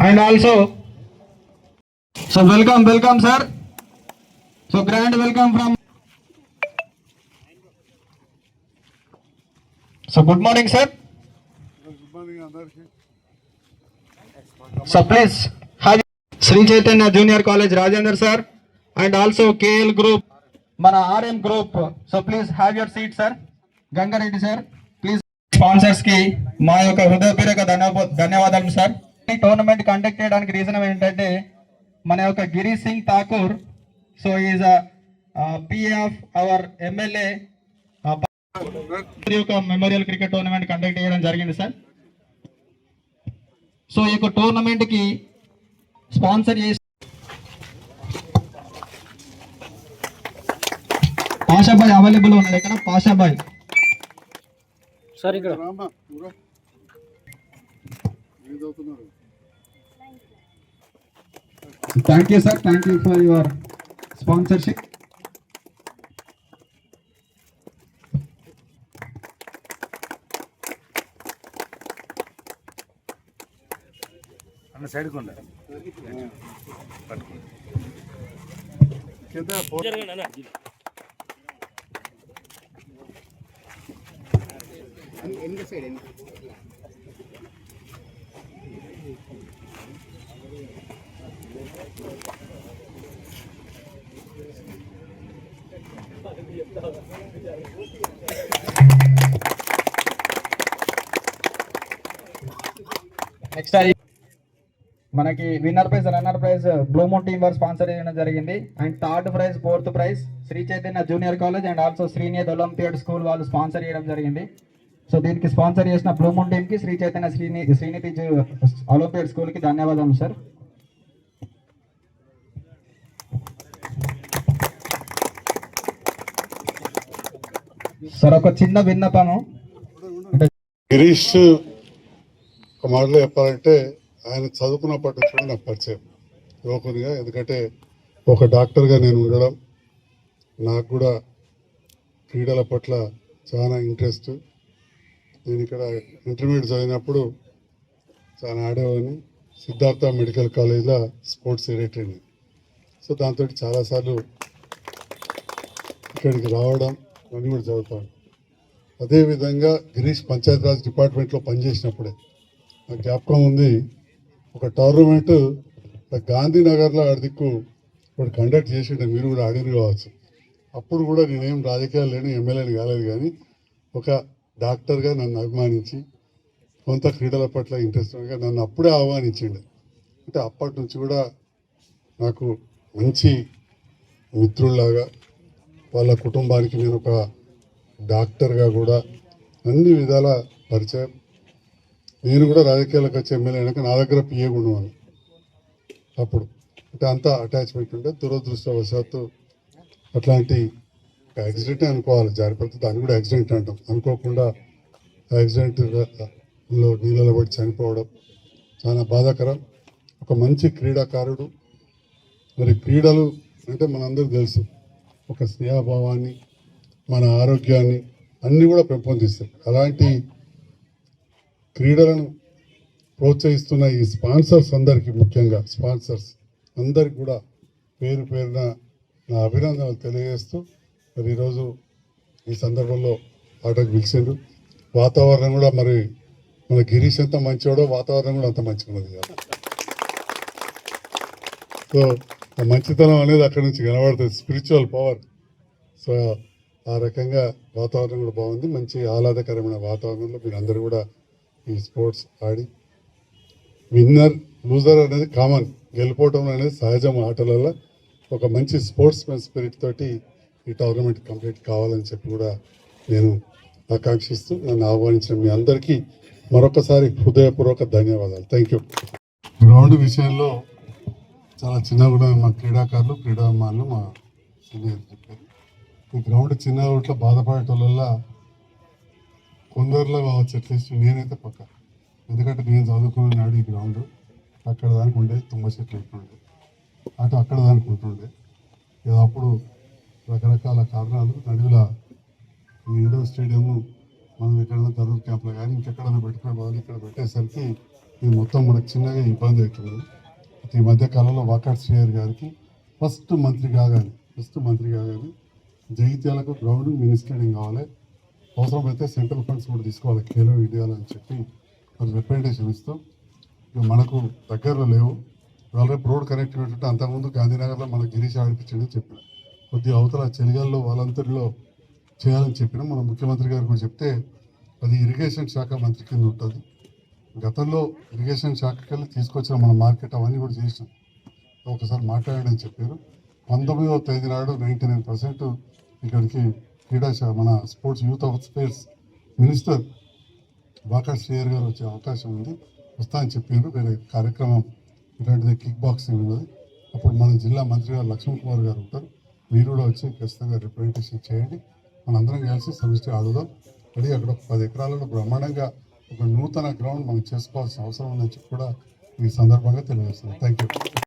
and also so welcome welcome sir so grand welcome from so good morning sir so please have Sri Chaitanya Junior College Rajendra sir and also KL group మన RM group so please have your seat sir Gangareddy sir please sponsors కి మా యొక్క హృదయపూర్వక ధన్యవా ధన్యవాదాలు sir ఈ tournament conduct చేయడానికి reason ఏంటంటే మన యొక్క Giri Singh Thakur so is PA of our MLA యొక్క మెమోరియల్ క్రికెట్ టోర్నమెంట్ కండక్ట్ చేయడం జరిగింది సార్ సో ఈ యొక్క టోర్నమెంట్కి స్పాన్సర్ చేసి పాషాబాయ్ అవైలబుల్ ఉన్నది ఇక్కడ పాషాబాయ్. సార్ ఇక్కడ. Thank you sir thank you for your sponsorship అన్న సైడ్ కొండ. నెక్స్ట్ మనకి winner prize runner prize Blue Moon team వారు స్పాన్సర్ చేయడం జరిగింది. And third prize fourth prize Sri Chaitanya junior college and also శ్రీనియత్ olympiad school వాళ్ళు sponsor చేయడం జరిగింది. So దీనికి స్పాన్సర్ చేసిన బ్లూమూన్ టీమ్కి శ్రీ చైతన్య శ్రీని శ్రీనిధి ఒలింపియడ్ స్కూల్కి ధన్యవాదాలు సార్ సార్ ఒక చిన్న విన్నపము. అంటే గిరీష్ మాటలో చెప్పాలంటే ఆయన చదువుకున్నప్పటి నుంచి కూడా నాకు పరిచయం. యువకునిగా ఎందుకంటే ఒక డాక్టర్గా నేను ఉండడం నాకు కూడా క్రీడల పట్ల చాలా ఇంట్రెస్ట్. నేను ఇక్కడ ఇంటర్మీడియట్ చదివినప్పుడు చాలా ఆడేవాడిని. సిద్ధార్థ మెడికల్ కాలేజ్లో స్పోర్ట్స్ సెక్రటరీని సో దాంతో చాలాసార్లు ఇక్కడికి రావడం అన్నీ కూడా చదువుతాను అదేవిధంగా గిరీష్ పంచాయతీరాజ్ డిపార్ట్మెంట్లో పనిచేసినప్పుడే నాకు జ్ఞాపకం ఉంది. ఒక టోర్నమెంట్ గాంధీనగర్లో ఆడిదిక్కు ఇప్పుడు కండక్ట్ చేసిండే. మీరు కూడా ఆడిరు కావచ్చు. అప్పుడు కూడా నేనేం రాజకీయాలు లేని ఎమ్మెల్యేని కాలేదు కానీ ఒక డాక్టర్గా నన్ను అభిమానించి కొంత క్రీడల పట్ల ఇంట్రెస్ట్గా నన్ను అప్పుడే ఆహ్వానించిండు. అంటే అప్పటి నుంచి కూడా నాకు మంచి మిత్రుల్లాగా వాళ్ళ కుటుంబానికి నేను ఒక డాక్టర్గా కూడా అన్ని విధాల పరిచయం నేను కూడా రాజకీయాలకు వచ్చే ఎమ్మెల్యే అయినాక నా దగ్గర పిఏ ఉండేవాను అప్పుడు. అంటే అంతా అటాచ్మెంట్ ఉంటే దురదృష్టవశాత్తు అట్లాంటి యాక్సిడెంట్ అనుకోవాలి. జారిపడితే దాన్ని కూడా యాక్సిడెంట్ అంటాం. అనుకోకుండా యాక్సిడెంట్లో నీళ్ళలో పడి చనిపోవడం చాలా బాధాకరం. ఒక మంచి క్రీడాకారుడు. మరి క్రీడలు అంటే మనందరూ తెలుసు. ఒక స్నేహభావాన్ని మన ఆరోగ్యాన్ని అన్నీ కూడా పెంపొందిస్తారు అలాంటి క్రీడలను ప్రోత్సహిస్తున్న ఈ స్పాన్సర్స్ అందరికీ ముఖ్యంగా స్పాన్సర్స్ అందరికి కూడా పేరు పేరున నా అభినందనలు తెలియజేస్తూ మరి ఈరోజు ఈ సందర్భంలో ఆటకు పిలిచిండ్రు వాతావరణం కూడా మరి మన గిరీష్ ఎంత మంచివాడో వాతావరణం కూడా అంత మంచిగా ఉన్నది ఇవాళ. సో ఆ మంచితనం అనేది అక్కడి నుంచి కనబడుతుంది స్పిరిచువల్ పవర్ సో ఆ రకంగా వాతావరణం కూడా బాగుంది మంచి ఆహ్లాదకరమైన వాతావరణంలో మీరు అందరూ కూడా ఈ స్పోర్ట్స్ ఆడి విన్నర్ లూజర్ అనేది కామన్. గెలుపోవటం అనేది సహజం ఆటలలో. ఒక మంచి స్పోర్ట్స్ మెన్ స్పిరిట్ తోటి ఈ టోర్నమెంట్ కంప్లీట్ కావాలని చెప్పి కూడా నేను ఆకాంక్షిస్తూ నన్ను ఆహ్వానించిన మీ అందరికీ మరొకసారి హృదయపూర్వక ధన్యవాదాలు. థ్యాంక్ యూ గ్రౌండ్ విషయంలో చాలా చిన్నగా కూడా మా క్రీడాకారులు క్రీడాభిమానులు మా సీనియర్ చెప్పారు. ఈ గ్రౌండ్ చిన్న రోడ్లో బాధపడేటోళ్ళ కొందరిలో కావచ్చు అట్లీస్ట్ నేనైతే పక్క. ఎందుకంటే నేను చదువుకున్న నాడు ఈ గ్రౌండ్ అక్కడ దానికి ఉండే తుమ్మ చెట్లు ఉంటుండే. అటు అక్కడ దానికి ఉంటుండే. ఏదో అప్పుడు రకరకాల కారణాలు నడువుల ఈ ఇండోర్ స్టేడియం మనం ఎక్కడైనా ధరూర్ క్యాంప్లో కానీ ఇంకెక్కడైనా పెట్టుకునే బదులు ఇక్కడ పెట్టేసరికి ఇది మొత్తం మనకు చిన్నగా ఇబ్బంది అవుతుంది. ఈ మధ్య కాలంలో వాకాట్ శ్రీయర్ గారికి ఫస్ట్ మంత్రి కాగానే ఫస్ట్ మంత్రి కాగానే జగిత్యాలకు గ్రౌండ్ మినిస్టరింగ్ కావాలి. అవసరమైతే సెంట్రల్ ఫండ్స్ కూడా తీసుకోవాలి ఖేలో ఇండియాలో అని చెప్పి మరి రిప్రజెంటేషన్ ఇస్తూ ఇక మనకు దగ్గరలో లేవు. వాళ్ళ రోడ్ కనెక్టివిటీ ఉంటే అంతకుముందు గాంధీనగర్లో మన గిరీష్ ఆడిపించండి చెప్పిన. కొద్దిగా అవతల చెలిగాల్లో వాళ్ళంతటిలో చేయాలని చెప్పిన మన ముఖ్యమంత్రి గారు కూడా చెప్తే అది ఇరిగేషన్ శాఖ మంత్రి కింద ఉంటుంది. గతంలో ఇరిగేషన్ శాఖకి వెళ్ళి తీసుకొచ్చిన మన మార్కెట్ అవన్నీ కూడా చేసినాం. ఒకసారి మాట్లాడని చెప్పారు. పంతొమ్మిదవ తేదీ నాడు నైంటీ నైన్ పర్సెంట్ ఇక్కడికి క్రీడాశాఖ మన sports youth of sports minister Vaka శ్రేయర్ గారు వచ్చే అవకాశం ఉంది. వస్తా అని చెప్పిండ్రు వేరే కార్యక్రమం ఇలాంటిది కిక్ బాక్సింగ్ ఉన్నది. అప్పుడు మన జిల్లా మంత్రి గారు లక్ష్మణ్ కుమార్ గారు ఉంటారు. మీరు కూడా వచ్చి ఖచ్చితంగా రిప్రజెంటేషన్ చేయండి. మనందరం కలిసి సమిష్టి ఆడుదాం. అది అక్కడ ఒక పది ఎకరాలలో బ్రహ్మాండంగా ఒక నూతన గ్రౌండ్ మనం చేసుకోవాల్సిన అవసరం ఉందని చెప్పి కూడా ఈ సందర్భంగా తెలియజేస్తున్నాం. Thank you